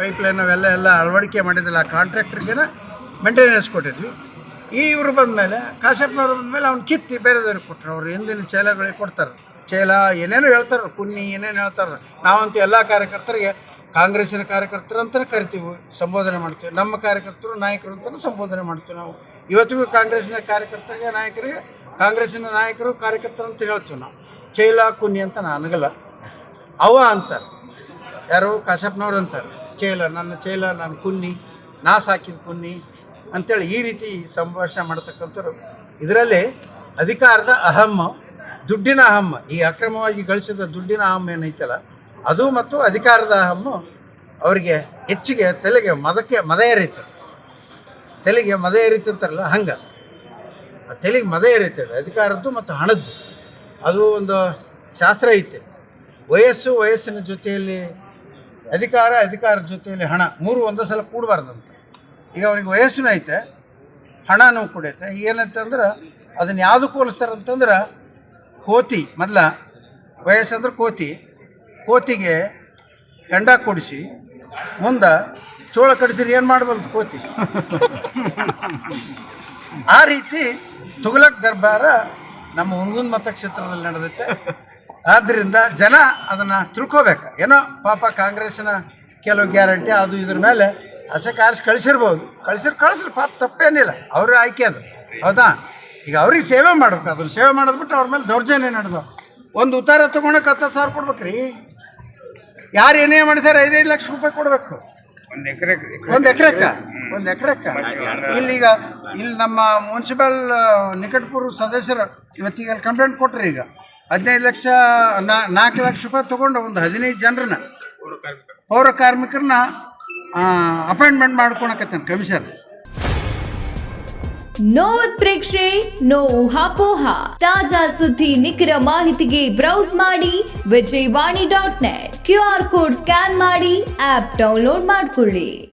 Pipeline ಅವೆಲ್ಲ ಎಲ್ಲ ಅಳವಡಿಕೆ ಮಾಡಿದ್ದಿಲ್ಲ ಆ ಕಾಂಟ್ರಾಕ್ಟ್ರಿಗೇನ ಮೇಂಟೆನೆನ್ಸ್ ಕೊಟ್ಟಿದ್ವಿ. ಈ ಇವರು ಬಂದಮೇಲೆ ಕಾಶ್ಯಪ್ನವ್ರು ಬಂದಮೇಲೆ ಅವ್ನು ಕಿತ್ತಿ ಬೇರೆದವ್ರಿಗೆ ಕೊಟ್ಟರು ಅವ್ರು ಹಿಂದಿನ ಚೇಲಗಳಿಗೆ ಕೊಡ್ತಾರೆ. ಚೇಲ ಏನೇನು ಹೇಳ್ತಾರೆ, ಕುನ್ನಿ ಏನೇನು ಹೇಳ್ತಾರೆ. ನಾವಂತೂ ಎಲ್ಲ ಕಾರ್ಯಕರ್ತರಿಗೆ, ಕಾಂಗ್ರೆಸ್ಸಿನ ಕಾರ್ಯಕರ್ತರು ಅಂತಲೇ ಕರಿತೀವಿ, ಸಂಬೋಧನೆ ಮಾಡ್ತೀವಿ. ನಮ್ಮ ಕಾರ್ಯಕರ್ತರು, ನಾಯಕರು ಅಂತಲೂ ಸಂಬೋಧನೆ ಮಾಡ್ತೀವಿ ನಾವು. ಇವತ್ತಿಗೂ ಕಾಂಗ್ರೆಸ್ಸಿನ ಕಾರ್ಯಕರ್ತರಿಗೆ, ನಾಯಕರಿಗೆ, ಕಾಂಗ್ರೆಸ್ಸಿನ ನಾಯಕರು, ಕಾರ್ಯಕರ್ತರು ಅಂತ ಹೇಳ್ತೀವಿ ನಾವು. ಚೈಲ, ಕುನ್ನಿ ಅಂತ ನಾನು ಅನ್ನಗಲ್ಲ ಅವ ಅಂತಾರೆ. ಯಾರು ಕಾಶ್ಯಪ್ನವ್ರು ಅಂತಾರೆ. ಚೇಲ, ನನ್ನ ಚೇಲ, ನನ್ನ ಕುನ್ನಿ, ನಾ ಸಾಕಿದ ಕುನ್ನಿ ಅಂತೇಳಿ ಈ ರೀತಿ ಸಂಭಾಷಣೆ ಮಾಡ್ತಕ್ಕಂಥವ್ರು. ಇದರಲ್ಲಿ ಅಧಿಕಾರದ ಅಹಮ್ಮ ದುಡ್ಡಿನ ಅಹಮ್ಮ ಈ ಅಕ್ರಮವಾಗಿ ಗಳಿಸಿದ ದುಡ್ಡಿನ ಅಹಮ್ಮ ಏನೈತಲ್ಲ, ಅದು ಮತ್ತು ಅಧಿಕಾರದ ಅಹಮ್ಮು ಅವರಿಗೆ ಹೆಚ್ಚಿಗೆ ತಲೆಗೆ ಮದಕ್ಕೆ, ಮದ ಏರೈತೆ. ತಲೆಗೆ ಮದ ಏರಿತು ಅಂತಾರಲ್ಲ, ಹಂಗೆ. ತಲೆಗೆ ಮದ ಏರೈತದೆ ಅಧಿಕಾರದ್ದು ಮತ್ತು ಹಣದ್ದು. ಅದು ಒಂದು ಶಾಸ್ತ್ರ ಐತೆ. ವಯಸ್ಸು ವಯಸ್ಸಿನ ಜೊತೆಯಲ್ಲಿ ಅಧಿಕಾರ ಅಧಿಕಾರದ ಜೊತೆಯಲ್ಲಿ ಹಣ, ಮೂರು ಒಂದೇ ಸಲ ಕೂಡಬಾರ್ದಂತ ಈಗ ಅವ್ರಿಗೆ ವಯಸ್ಸು ಐತೆ, ಹಣನೂ ಕೂಡೈತೆ. ಏನಂತ ಅಂದ್ರೆ, ಅದನ್ನು ಯಾವುದು ಹೋಲಿಸ್ತಾರೆ ಅಂತಂದ್ರೆ, ಕೋತಿ, ಮೊದಲ ವಯಸ್ಸಂದ್ರೆ ಕೋತಿ. ಕೋತಿಗೆ ಎಂಡ ಕೊಡಿಸಿ, ಮುಂದೆ ಚೋಳ ಕಡಿಸಿರಿ ಏನು ಮಾಡಬಾರ್ದು ಕೋತಿ? ಆ ರೀತಿ ತುಗಲಕ್ ದರ್ಬಾರ ನಮ್ಮ ಹುಣಗುಂದ್ ಮತಕ್ಷೇತ್ರದಲ್ಲಿ ನಡೆದೈತೆ. ಆದ್ದರಿಂದ ಜನ ಅದನ್ನು ತಿಳ್ಕೋಬೇಕು. ಏನೋ ಪಾಪ ಕಾಂಗ್ರೆಸ್ನ ಕೆಲವು ಗ್ಯಾರಂಟಿ ಅದು ಇದ್ರ ಮೇಲೆ ಅಸೆ ಕಾರ್ಸ್ ಕಳಿಸಿರ್ಬೋದು. ಕಳಿಸಿರ್ ಕಳಿಸ್ರಿ ಪಾಪ ತಪ್ಪೇನಿಲ್ಲ. ಅವ್ರ ಆಯ್ಕೆ ಅದು. ಹೌದಾ? ಈಗ ಅವ್ರಿಗೆ ಸೇವೆ ಮಾಡ್ಬೇಕು. ಅದನ್ನು ಸೇವೆ ಮಾಡೋದು ಬಿಟ್ಟು ಅವ್ರ ಮೇಲೆ ದೌರ್ಜನ್ಯ ನಡೆದು. ಒಂದು ಉತ್ತಾರ ತೊಗೊಳಕ್ಕೆ ಹತ್ತು ಸಾವಿರ ಕೊಡ್ಬೇಕು ರೀ. ಯಾರು ಏನೇ ಮಾಡಿಸ್ಯಾರ ಐದೈದು ಲಕ್ಷ ರೂಪಾಯಿ ಕೊಡಬೇಕು. ಒಂದು ಎಕರೆ ಒಂದು ಎಕರೆಕ್ಕ ಒಂದು ಎಕರೆಕ್ಕ ಇಲ್ಲಿಗ ಇಲ್ಲಿ ನಮ್ಮ ಮುನ್ಸಿಪಲ್ ನಿಕಟಪುರ ಸದಸ್ಯರು ಇವತ್ತಿಗೆ ಅಲ್ಲಿ ಕಂಪ್ಲೇಂಟ್ ಕೊಟ್ರಿ ಈಗ. ಹದಿನೈದು ಲಕ್ಷ ನಾಲ್ಕು ಲಕ್ಷ ರೂಪಾಯಿ ತೊಗೊಂಡು ಒಂದು ಹದಿನೈದು ಜನರನ್ನ, ಪೌರ ಕಾರ್ಮಿಕರನ್ನ ಅಪಾಯಿಂಟ್ಮೆಂಟ್ ಮಾಡ್ಕೊಳಕತ್ತಾನೆ ಕಮಿಷನ್ ನೋ ಪ್ರೇಕ್ಷೆ ನೋ ಊಹಾಪೋಹ ತಾಜಾ ಸುದ್ದಿ, ನಿಖರ ಮಾಹಿತಿಗೆ ಬ್ರೌಸ್ ಮಾಡಿ Vijayavani dot net Q R code scan ಮಾಡಿ, ಆಪ್ ಡೌನ್ಲೋಡ್ ಮಾಡಿಕೊಳ್ಳಿ.